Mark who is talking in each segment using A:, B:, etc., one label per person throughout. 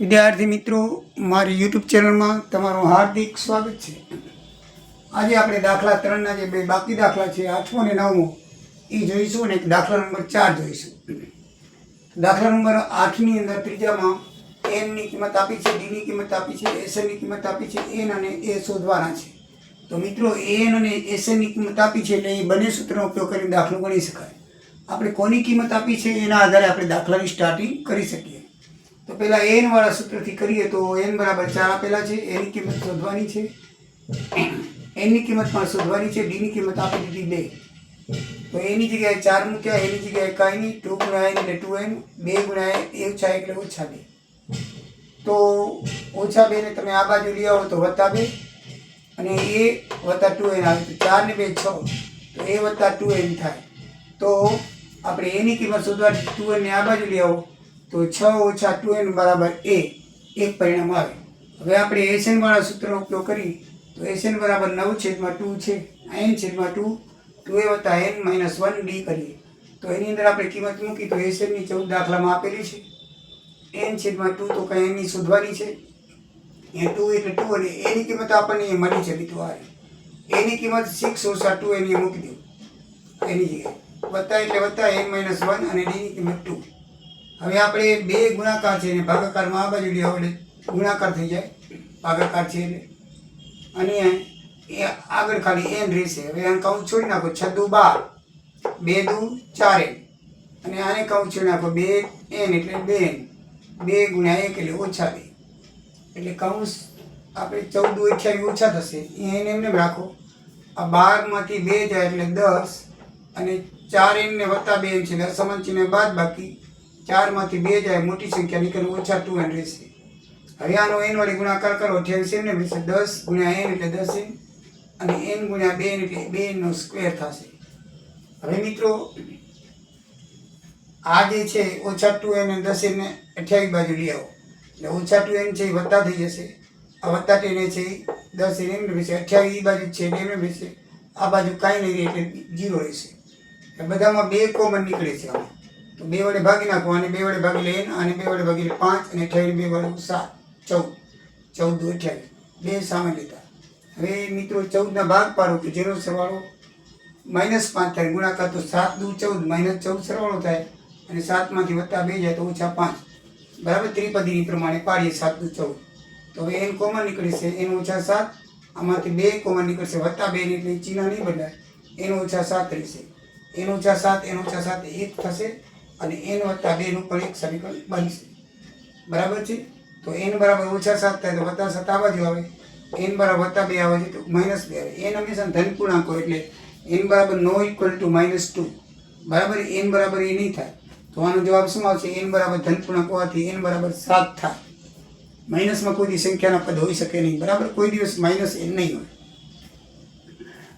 A: વિદ્યાર્થી મિત્રો, મારી યુટ્યુબ ચેનલમાં તમારું હાર્દિક સ્વાગત છે. આજે આપણે દાખલા ત્રણના જે બે બાકી દાખલા છે, આઠમો અને નવમો, એ જોઈશું અને દાખલા નંબર ચાર જોઈશું. દાખલા નંબર આઠની અંદર ત્રીજામાં એનની કિંમત આપી છે ડીની કિંમત આપી છે એસએનની કિંમત આપી છે એન અને એ શોધવાના છે. તો મિત્રો એન અને એસએનની કિંમત આપી છે એટલે એ બંને સૂત્રનો ઉપયોગ કરીને દાખલો ગણી શકાય. આપણે કોની કિંમત આપી છે, એના આધારે આપણે દાખલાની સ્ટાર્ટિંગ કરી શકીએ. તો પહેલાં એન વાળા સૂત્રથી કરીએ તો એન બરાબર ચાર આપેલા છે. એની કિંમત શોધવાની છે. એનની કિંમત પણ શોધવાની છે. ડીની કિંમત આપી દીધી બે. તો એની જગ્યાએ ચાર મૂક્યા. એની જગ્યાએ કાંઈ નહીં. ટુ ગુણ્યા એટલે ટુ એન. બે ગુણ્યા એ ઓછા એટલે ઓછા બે. તો ઓછા બેને તમે આ બાજુ લઈ આવો તો વત્તા બે. અને એ વત્તા ટુ એન આવે તો ચાર ને બે છ. તો એ વત્તા ટુ એન થાય. તો આપણે એની કિંમત શોધવા ટુ એનને આ બાજુ લઈ આવો. તો છ ઓછા ટુ એન બરાબર એ, એક પરિણામ આવે. હવે આપણે એસએનવાળા સૂત્રનો ઉપયોગ કરી તો એસએન બરાબર નવ છેદમાં ટુ છે એન છેદમાં ટુ ટુ એ વત્તા એન માઇનસ વન ડી કરીએ. તો એની અંદર આપણે કિંમત મૂકી, તો એસએનની ચૌદ દાખલામાં આપેલી છે. એન છેદમાં ટુ તો કંઈ એની શોધવાની છે. એ ટુ એટલે ટુ અને એની કિંમત આપણને એ મળી છે બીજું આ એની કિંમત સિક્સ ઓછા ટુ એની મૂકી દઉં. એની જગ્યાએ. વત્તા એટલે વત્તા એન માઇનસ વન અને ડીની કિંમત ટુ. હવે આપણે બે ગુણાકાર છે ને ભાગાકારમાં આ બાજુ એટલે ગુણાકાર થઈ જાય. ભાગાકાર છે એટલે. અને એ આગળ ખાલી એન રહેશે. હવે આને કૌંસ છોડી નાખો. છદ્દુ બાર. બે દુ ચાર એન. અને આને કૌંસ છોડી નાખો. બે એન એટલે બે એન. બે ગુણ્યા એક એટલે ઓછા બે. એટલે કૌંસ આપણે ચૌદ અઠ્યાવીસ ઓછા થશે. એને એમને રાખો. આ બારમાંથી બે જાય એટલે દસ. અને ચાર એમને વત્તા બે એન છે એટલે અસમાન બાદ બાકી. ચારમાંથી બે જાય, મોટી સંખ્યા નીકળે, ઓછા ટુ એન રહેશે હવે આનો એન વડે ગુણાકાર કરો, અઠ્યાવીસ એમને રહેશે દસ ગુણ્યા એન એટલે દસ એમ અને એન ગુણ્યા બે એટલે બે એનનો સ્ક્વેર થશે. હવે મિત્રો, આ જે છે, ઓછા ટુ એન અને દસ એન અઠ્યાવીસ બાજુ લઈ આવો. એટલે ઓછા ટુ એન છે એ વત્તા થઈ જશે. આ વત્તા ટેન છે એ દસ એન એમ રહેશે અઠ્યાવીસ બાજુ છે એટલે એમ રહેશે આ બાજુ કાંઈ નહીં રહે એટલે જીરો રહેશે. એટલે બધામાં બે કોમન નીકળે છે આમાં તો બે વડે ભાગી નાખો અને બે વડે ભાગી લે અને બે વડે ભાગી પાંચ અને અઠ્યાવીસ બે વડે સાત, ચૌદ. ચૌદ દુ અઠ્યાવીસ બે સામે લીધા હવે મિત્રો, ચૌદના ભાગ પાડો કે જેનો સરવાળો માઇનસ પાંચ થાય. ગુણાકાર તો સાત દુ ચૌદ, માઇનસ ચૌદ સરવાળો થાય અને સાતમાંથી વત્તા બે જાય તો ઓછા પાંચ. બરાબર ત્રિપદીની પ્રમાણે પાડીએ સાત દુ ચૌદ. તો હવે એન કોમન નીકળે છે એન ઓછા સાત, આમાંથી બે કોમન નીકળશે. વત્તા બે એટલે ચિહ્ન નહીં બદલાય. એન ઓછા સાત રહેશે. એન ઓછા સાત એન ઓછા સાત એક થશે. અને એન વત્તા બેનું પણ એક સમીકરણ બનશે બરાબર છે? તો એન બરાબર ઓછા સાત થાય તો વત્તા સાત આવવા બાજુ આવે. એન બરાબર વત્તા બે આવે છે તો માઇનસ બે આવે. એન હંમેશા ધન પૂર્ણાંકો એટલે એન બરાબર નો ઇક્વલ ટુ માઇનસ ટુ બરાબર? એન બરાબર એ નહીં થાય. તો આનો જવાબ શું આવશે? એન બરાબર ધન પૂર્ણાંક હોવાથી એન બરાબર સાત થાય. માઇનસમાં કોઈ સંખ્યાના પદ હોઈ શકે નહીં. બરાબર? કોઈ દિવસ માઇનસ એન નહીં હોય.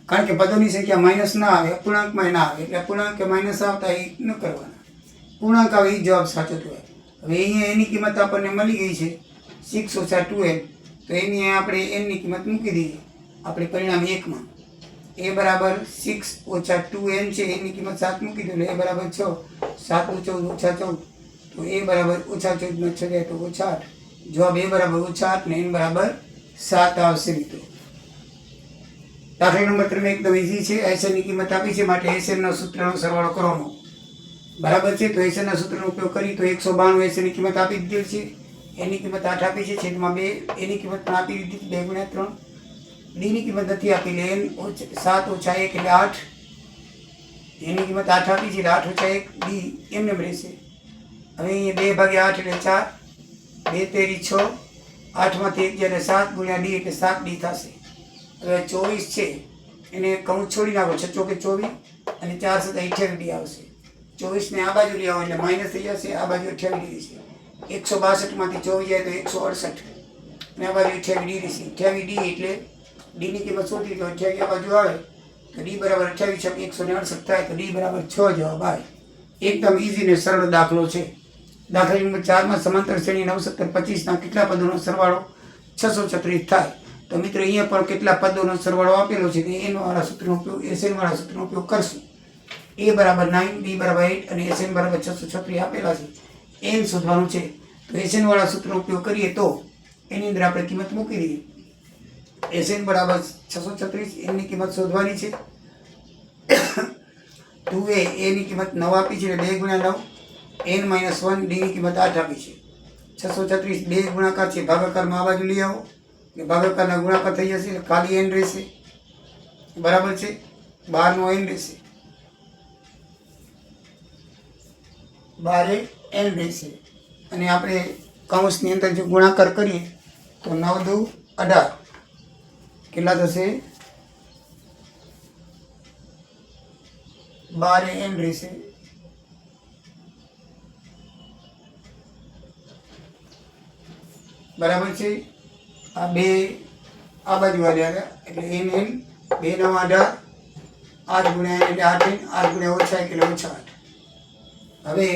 A: કારણ કે પદોની સંખ્યા માઇનસ ના આવે અપૂર્ણાંકમાં ના આવે. એટલે અપૂર્ણાંક કે માઇનસ આવતા એ ન કરવાના. પૂર્ણાંક આવે, એ જવાબ સાચો થયો હવે અહીંયા એની કિંમત આપણને મળી ગઈ છે સિક્સ ઓછા ટુ એમ તો એની આપણે એનની કિંમત મૂકી દઈએ. આપણે પરિણામ એકમાં. એ બરાબર સિક્સ ઓછા ટુ એન છે, એની કિંમત સાત મૂકી દો, એટલે એ બરાબર છ. સાત ચૌદ ઓછા ચૌદ. તો એ બરાબર ઓછા ચૌદમાં છ ગયા તો ઓછા આઠ. જવાબ એ બરાબર ઓછા આઠ ને એન બરાબર સાત આવશે મિત્રો. દાખલા નંબર ત્રણ એકદમ ઇઝી છે. એસએનની કિંમત આપી છે. માટે એસએનના સૂત્રનો સરવાળો કરવાનો. બરાબર છે, તો એસના સૂત્રનો ઉપયોગ કરી તો એકસો બાણું એસની કિંમત આપી દીધી છે. એની કિંમત આઠ આપી છે, છેદમાં બે. એની કિંમત પણ આપી દીધી બે ગુણ્યા ત્રણ. ડીની કિંમત નથી આપી એન સાત ઓછા એક, એટલે આઠ. એની કિંમત આઠ આપી છે, એટલે આઠ ઓછા એક, ડી. એમને રહેશે. હવે અહીંયા બે ભાગ્યા આઠ એટલે ચાર. બે તેરી છ. આઠમાંથી એક જ્યારે સાત ગુણ્યા ડી એટલે સાત ડી થશે. હવે ચોવીસ છે, એને કૌંસ છોડી નાખો છ ચોકે ચોવીસ, અને ચાર સત્તા અઠ્યાવીસ ડી આવશે. ચોવીસને આ બાજુ લઈ આવો, એટલે માઇનસ થઈ જશે આ બાજુ અઠ્યાવીસ ડી છે. એકસો બાસઠમાંથી ચોવીસ જાય તો એકસો અડસઠ. અને આ બાજુ અઠ્યાવીસ ડી છે. અઠ્યાવીસ ડી એટલે ડીની કિંમત શોધી તો અઠ્યાવીસ આ બાજુ આવે, તો ડી બરાબર અઠ્યાવીસ એકસો ને અડસઠ થાય, તો ડી બરાબર છ જવાબ આવે. એકદમ ઇઝી ને સરળ દાખલો છે. દાખલા નંબર ચારમાં સમાંતર શ્રેણી નવ સત્તર પચીસના કેટલા પદોનો સરવાળો છસો છત્રીસ થાય. તો મિત્રો, અહીંયા પણ કેટલા પદોનો સરવાળો આપેલો છે, તો એન વાળા સૂત્રનો ઉપયોગ એસએન વાળા સૂત્રનો ઉપયોગ કરશું. એ બરાબર નાઇન બી બરાબર એટ અને એસએન બરાબર છસો છત્રીસ આપેલા છે. એન શોધવાનું છે. તો એસએનવાળા સૂત્રનો ઉપયોગ કરીએ તો એની અંદર આપણે કિંમત મૂકી દઈએ. એસએન બરાબર છસો છત્રીસ એની કિંમત શોધવાની છે. ટુ એ એની કિંમત નવ આપી છે એટલે બે ગુણ્યા નવ. એન માઇનસ વન ડીની કિંમત આઠ આપી છે. છસો છત્રીસ, બે ગુણાકાર છે. ભાગાકારમાં આ બાજુ લઈ આવો. એટલે ભાગાકારના ગુણાકાર થઈ જશે ખાલી એન રહેશે. બરાબર છે? બારનો એન રહેશે. બારે એલ રહેશે. અને આપણે કૌંસની અંદર જો ગુણાકાર કરીએ, તો નવ દુ અઢાર. કેટલા થશે? બારે એન રહેશે. બરાબર છે? આ બે, આ બાજુ આવ્યા હતા એટલે એન એન, બે નવ અઢાર, આઠ ગુણ્યા એટલે આઠ એન, આઠ ગુણ્યા ઓછા એટલે ઓછા હવે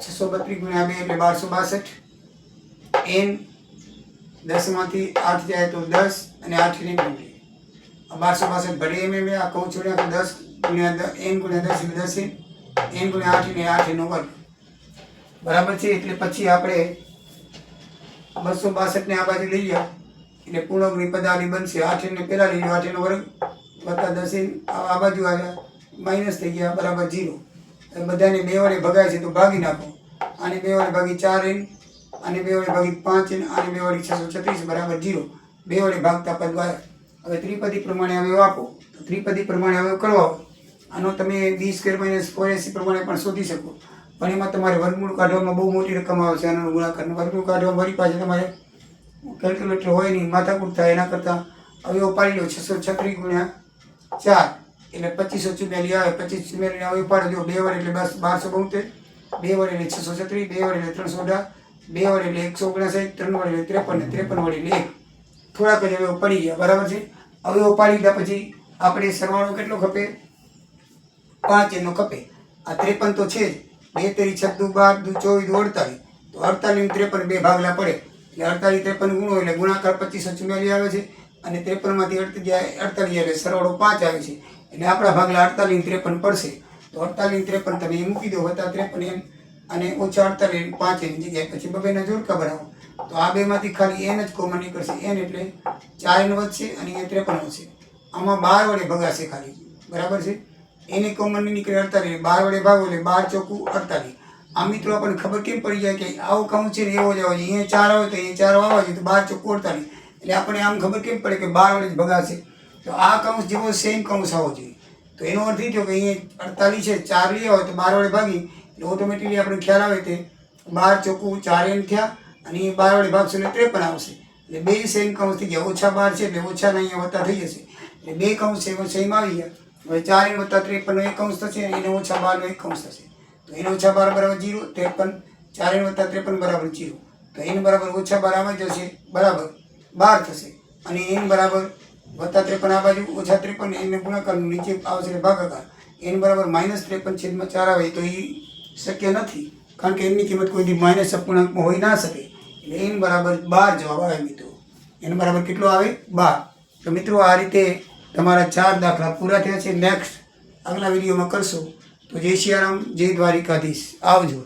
A: છસો બત્રીસ ગુણ્યા બે એટલે બારસો બાસઠ. એન દસમાંથી આઠ જાય તો દસ અને આઠ ને ગુણીએ બારસો બાસઠ ભલે એમ એમ આ કહું છું ને દસ ગુણ્યા એમ ગુણ્યા દસ એટલે દસ એન. ગુણ્યા આઠ ને આઠ એનો વર્ગ. બરાબર છે? એટલે પછી આપણે બસો બાસઠને આ બાજુ લઈ ગયા એટલે પૂર્ણગ્રી પદાવલી બનશે. આઠ એને પહેલાં લઈ લો આઠ એનો વર્ગ વત્તા દસ એન. આ બાજુ આવ્યા. માઇનસ થઈ ગયા. બરાબર જીરો બધાને બે વડે ભગાય છે તો ભાગી નાખો. આને બે વડે ભાગી ચાર એન અને બે વડે ભાગી પાંચ એન અને બે વડે છસો છત્રીસ બરાબર જીરો. બે વડે ભાગતા પદ હવે ત્રિપદી પ્રમાણે હવે આપો. તો ત્રિપદી પ્રમાણે હવે કરવો આનો તમે બી સ્ક્વેર માઇનસ ફોર પ્રમાણે પણ શોધી શકો. પણ એમાં તમારે વર્ગમૂળ કાઢવામાં બહુ મોટી રકમ આવશે આનો ગુણાકાર વર્ગમૂળ કાઢવા મારી પાસે તમારે કેલ્ક્યુલેટર હોય નહીં, માથાકૂટ થાય એના કરતાં. હવે પાડી લો છસો છત્રીસ ગુણ્યા ચાર. એટલે પચીસો ચુમ્યાલી આવે, પચીસ ચુમ્યાલી હવે ઉપાડો જો, બે વાર એટલે બસ બારસો બોતેર, બે વાર એટલે છસો છત્રીસ, બે વાર એટલે ત્રણસો અઢાર, બે વાર એટલે એકસો ઓગણસાઠ, ત્રણ વાર એટલે ત્રેપન, ને ત્રેપન વાર એટલે એક. થોડાક જ હવે પડી ગયા, બરાબર છે? હવે ઉપાડી લીધા પછી આપણે સરવાળો કેટલો ખપે? પાંચ એનો ખપે. આ ત્રેપન તો છે જ. બે તેરી છદ્દુ બાર દુ ચોવીસ દુ અડતાલીસ. તો અડતાલીસ ત્રેપન બે ભાગલા પડે. એટલે અડતાલીસ, ત્રેપન ગુણો એટલે ગુણાકાર પચીસો ચુમ્યાલી આવે છે. અને ત્રેપનમાંથી અડતાલીસ અડતાલીસ એટલે સરવાળો પાંચ આવે છે. એટલે આપણા ભાગલા અડતાલીસ ત્રેપન પડશે. તો અડતાલીસ ત્રેપન તમે એ મૂકી દો, વત્તા ત્રેપન એમ. અને ઓછા અડતાલીસ પાંચ એની જગ્યાએ પછી બબેના જોડકા બનાવો. તો આ બેમાંથી ખાલી એન જ કોમન નીકળશે. એન એટલે ચાર એન વધશે અને એ ત્રેપન વધશે આમાં બાર વડે ભગાશે ખાલી. બરાબર છે? એની કોમન નીકળે અડતાલીસ બાર વડે ભાગો એટલે બાર ચોખ્ખું અડતાલીસ. આ મિત્રો આપણને ખબર કેમ પડી જાય કે આવું કામ છે ને એવો જ આવે છે. અહીંયા ચાર આવે તો અહીંયા ચાર આવે છે તો બાર ચોખ્ખું અડતાલીસ. એટલે આપણે આમ ખબર કેમ પડે કે બાર વડે જ ભગાશે? તો આ કૌંસ જેવો સેમ કૌંસ આવવો જોઈએ. તો એનો અર્થ એ થયો કે અહીંયા અડતાલીસ છે, ચાર લઈ હોય તો બાર વડે ભાગી, એટલે ઓટોમેટિકલી આપણે ખ્યાલ આવે તે બાર ચોખ્ખું ચાર એમ થયા અને એ બાર વડે ભાગશું એટલે ત્રેપન આવશે. એટલે બે સેમ કૌંસ થઈ ગયા. ઓછા બાર છે એટલે ઓછાના અહીંયા વત્તા થઈ જશે. એટલે બે કૌંસ એવો સેમ આવી ગયા. હવે ચાર એમ વત્તા ત્રેપનનો એક કૌંસ થશે અને એને ઓછા બારનો એક કૌંસ થશે. તો એને ઓછા બાર બરાબર જીરો, ત્રેપન. ચાર એમ વત્તા ત્રેપન બરાબર જીરો. તો એન બરાબર ઓછા બાર આવે જશે. બરાબર. બાર થશે. અને એન બરાબર વત્તા ત્રેપન, આ બાજુ ઓછા ત્રેપન, એને ગુણાકાર નીચે આવશે ભાગાકાર એન બરાબર માઇનસ ત્રેપન છેદમાં ચાર આવે તો એ શક્ય નથી. કારણ કે એમની કિંમત કોઈ દી માઇનસ અપૂર્ણાંકમાં હોઈ ના શકે. એટલે એન બરાબર બાર જવાબ આવે મિત્રો. એન બરાબર કેટલો આવે? બાર. તો મિત્રો આ રીતે તમારા ચાર દાખલા પૂરા થયા છે. નેક્સ્ટ આગલા વિડીયોમાં કરશો. તો જય સિયારામ જય દ્વારિકાધીશ. આવજો.